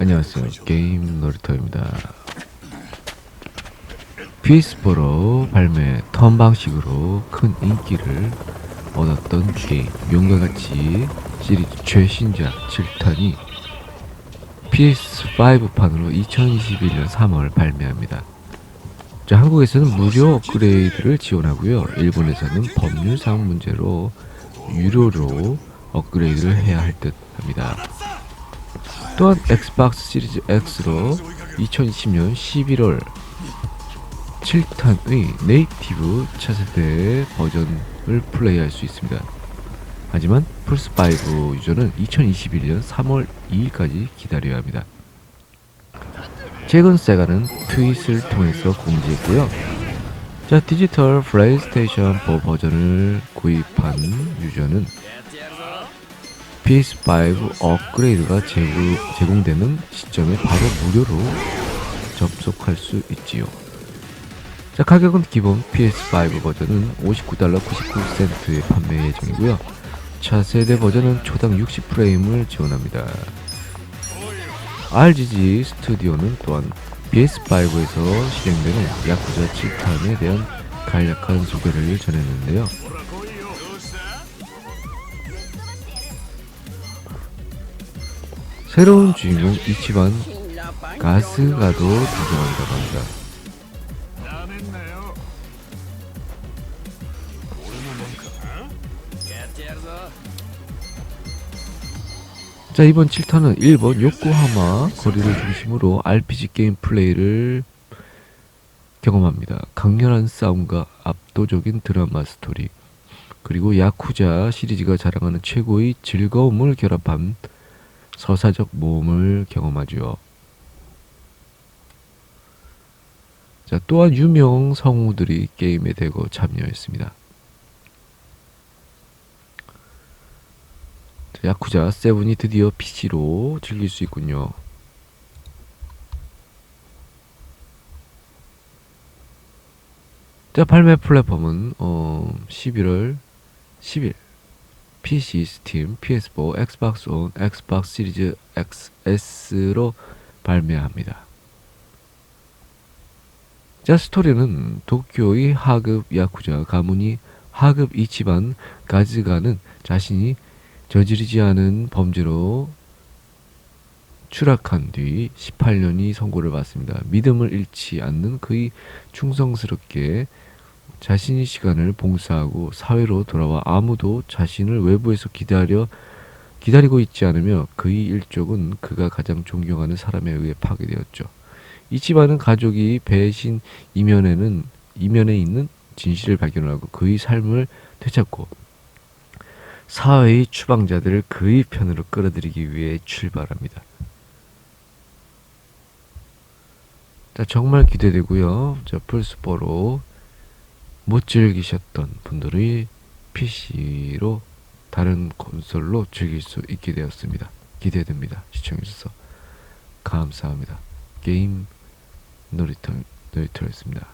안녕하세요. 게임 놀이터입니다. PS4로 발매 턴 방식으로 큰 인기를 얻었던 게임 용과 같이 시리즈 최신작 7탄이 PS5판으로 2021년 3월 발매합니다. 자, 한국에서는 무료 업그레이드를 지원하고요. 일본에서는 법률상 문제로 유료로 업그레이드를 해야 할 듯 합니다. 또한 엑스박스 시리즈 X로 2020년 11월 7탄의 네이티브 차세대 버전을 플레이할 수 있습니다. 하지만 플스5 유저는 2021년 3월 2일까지 기다려야 합니다. 최근 세가는 트윗을 통해서 공지했고요. 자, 디지털 플레이스테이션 4 버전을 구입한 유저는 PS5 업그레이드가 제공, 제공 되는 시점에 바로 무료로 접속할 수 있지요. 자, 가격은 기본 PS5 버전은 59달러 99센트에 판매 예정이고요. 차세대 버전은 초당 60프레임을 지원합니다. RGG 스튜디오는 또한 PS5에서 실행되는 야쿠자 7탄에 대한 간략한 소개를 전했는데요. 새로운 주인공 이치반 가스가도 등장한다고 합니다. 자 이번 7탄은 일본 요코하마 거리를 중심으로 RPG 게임 플레이를 경험합니다. 강렬한 싸움과 압도적인 드라마 스토리 그리고 야쿠자 시리즈가 자랑하는 최고의 즐거움을 결합한 서사적 모험을 경험하죠. 자 또한 유명 성우들이 게임에 대거 참여했습니다. 야쿠자 7이 드디어 PC로 즐길 수 있군요. 자, 발매 플랫폼은 어, 11월 10일 PC, 스팀, PS4, 엑스박스 온, 엑스박스 시리즈 XS로 발매합니다. 자, 스토리는 도쿄의 하급 야쿠자 가문이 하급 이치반 가즈가는 자신이 저지르지 않은 범죄로 추락한 뒤 18년이 선고를 받습니다. 믿음을 잃지 않는 그의 충성스럽게 자신의 시간을 봉사하고 사회로 돌아와 아무도 자신을 외부에서 기다려 기다리고 있지 않으며 그의 일족은 그가 가장 존경하는 사람에 의해 파괴되었죠. 이 집안은 가족이 배신 이면에는 이면에 있는 진실을 발견하고 그의 삶을 되찾고 사회의 추방자들을 그의 편으로 끌어들이기 위해 출발합니다. 자, 정말 기대되고요. 자, 플스4로 못 즐기셨던 분들이 PC로 다른 콘솔로 즐길 수 있게 되었습니다. 기대됩니다. 시청해주셔서 감사합니다. 게임 놀이터, 놀이터였습니다.